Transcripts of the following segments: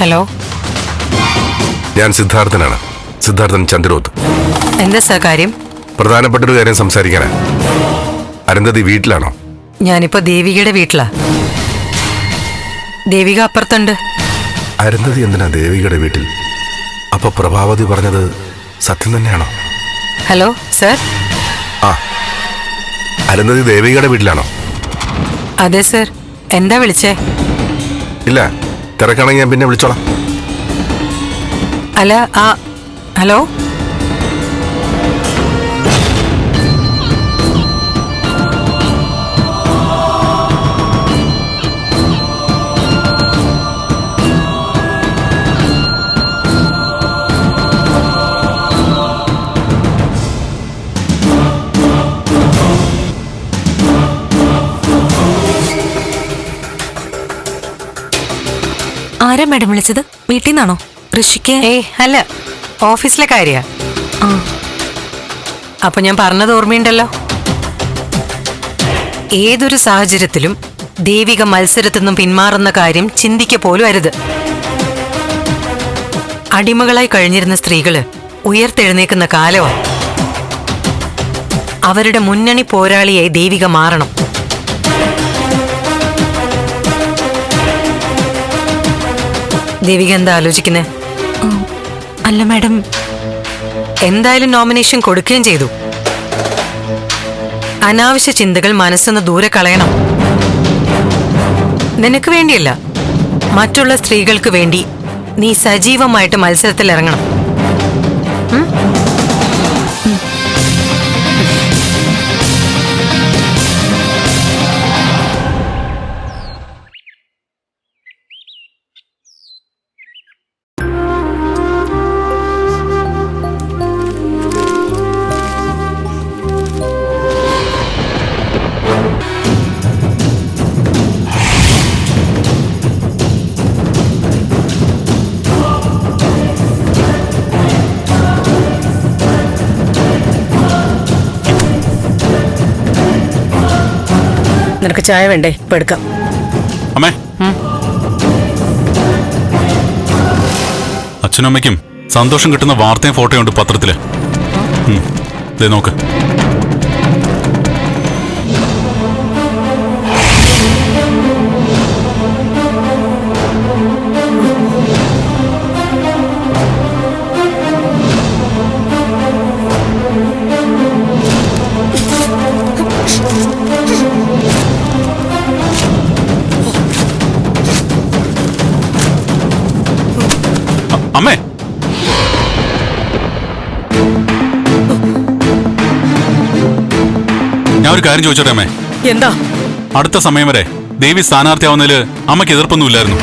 Hello. ഞാൻ സിദ്ധാർത്ഥനാണ്. സിദ്ധാർത്ഥൻ ചന്ദ്രോത്ത്. എന്താ sir കാര്യം? പ്രധാനപ്പെട്ട ഒരു കാര്യം സംസാരിക്കാനാ. അരുന്ധതി വീട്ടിലാണോ? ഞാനിപ്പോ ദേവികയുടെ വീട്ടിലാ. ദേവിക അപ്പുറത്തുണ്ട്. അരുന്ധതി എന്തിനാ ദേവികയുടെ വീട്ടിൽ? അപ്പൊ പ്രഭാവതി പറഞ്ഞത് സത്യം തന്നെയാണോ? Hello sir? ആ. അരുന്ധതി ദേവികയുടെ വീട്ടിലാണോ? അതെ സർ. എന്താ വിളിച്ചേ? ഇല്ല. തിരക്കാണെങ്കിൽ ഞാൻ പിന്നെ വിളിച്ചോളാം. അല്ല ആ ഹലോ? ആരാ മാഡം വിളിച്ചത്? വീട്ടിൽ നിന്നാണോ? ഋഷിക്ക്? ഏയ് അല്ല. ഓഫീസിലെ കാര്യ. അപ്പൊ ഞാൻ പറഞ്ഞത് ഓർമ്മയുണ്ടല്ലോ? ഏതൊരു സാഹചര്യത്തിലും ദേവിക മത്സരത്തിൽ നിന്നും പിന്മാറുന്ന കാര്യം ചിന്തിക്ക പോലും അരുത്. അടിമകളായി കഴിഞ്ഞിരുന്ന സ്ത്രീകൾ ഉയർത്തെഴുന്നേക്കുന്ന കാലമാണ് അവരുടെ മുന്നണി പോരാളിയായി ദേവിക മാറണം. ദേവിക എന്താ ആലോചിക്കുന്നേ? അല്ല മാഡം. എന്തായാലും നോമിനേഷൻ കൊടുക്കുകയും ചെയ്തു. അനാവശ്യ ചിന്തകൾ മനസ്സെന്ന് ദൂരെ കളയണം. നിനക്ക് വേണ്ടിയല്ല മറ്റുള്ള സ്ത്രീകൾക്ക് വേണ്ടി നീ സജീവമായിട്ട് മത്സരത്തിൽ ഇറങ്ങണം നിനക്ക് ചായ വേണ്ടേ? ഇപ്പൊ എടുക്കാം. അമ്മേ. അച്ഛനും അമ്മയ്ക്കും സന്തോഷം കിട്ടുന്ന വാർത്തയും ഫോട്ടോയും ഉണ്ട് പത്രത്തിൽ. നോക്ക്. അമ്മേ. ഞാൻ ഒരു കാര്യം ചോദിച്ചോട്ടെ അമ്മേ. എന്താ? അടുത്ത സമയം വരെ ദേവി സ്ഥാനാർത്ഥിയാവുന്നതിൽ അമ്മയ്ക്ക് എതിർപ്പൊന്നുമില്ലായിരുന്നു.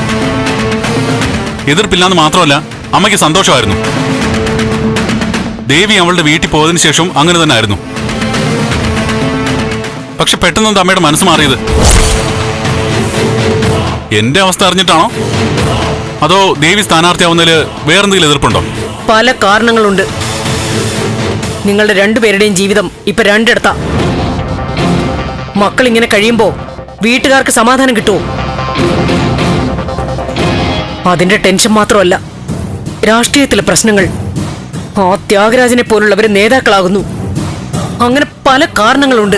എതിർപ്പില്ലാന്ന് മാത്രമല്ല അമ്മയ്ക്ക് സന്തോഷമായിരുന്നു. ദേവി അവളുടെ വീട്ടിൽ പോയതിനു ശേഷം അങ്ങനെ തന്നെ ആയിരുന്നു. പക്ഷെ പെട്ടെന്ന് അമ്മയുടെ മനസ്സ് മാറിയത്? എന്റെ അവസ്ഥ അറിഞ്ഞിട്ടാണോ? അതോ ദേവി സ്ഥാനാർത്ഥിയാവുന്നതിൽ വേറെന്തെങ്കിലും എതിർപ്പുണ്ടോ? പല കാരണങ്ങളുണ്ട്. നിങ്ങളുടെ രണ്ടുപേരുടെയും ജീവിതം ഇപ്പൊ രണ്ടിടത്താ. മക്കൾ ഇങ്ങനെ കഴിയുമ്പോ വീട്ടുകാർക്ക് സമാധാനം കിട്ടുമോ അതിന്റെ ടെൻഷൻ മാത്രമല്ല രാഷ്ട്രീയത്തിലെ പ്രശ്നങ്ങൾ. ആ ത്യാഗരാജനെ പോലുള്ളവര് നേതാക്കളാകുന്നു. അങ്ങനെ പല കാരണങ്ങളുണ്ട്.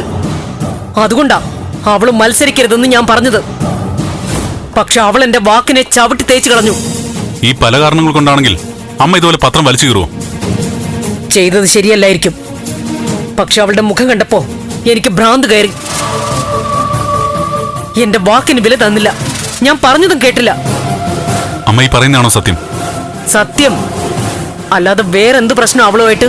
അതുകൊണ്ടാ അവൾ മത്സരിക്കരുതെന്ന് ഞാൻ പറഞ്ഞത്. പക്ഷെ അവൾ എന്റെ വാക്കിനെ ചവിട്ടി തേച്ചു കളഞ്ഞു. ഈ പല കാരണങ്ങൾ കൊണ്ടാണെങ്കിൽ അമ്മ ഇതുപോലെ പത്രം വലിച്ചു കീറുവോ? ചെയ്തത് ശരിയല്ലായിരിക്കും. പക്ഷെ അവളുടെ മുഖം കണ്ടപ്പോ എനിക്ക് ഭ്രാന്ത് കയറി. എന്റെ വാക്കിന് വില തന്നില്ല. ഞാൻ പറഞ്ഞതും കേട്ടില്ല. അമ്മ ഈ പറയുന്നതാണോ സത്യം? സത്യം. അല്ലാതെ വേറെന്ത് പ്രശ്നം അവളുമായിട്ട്?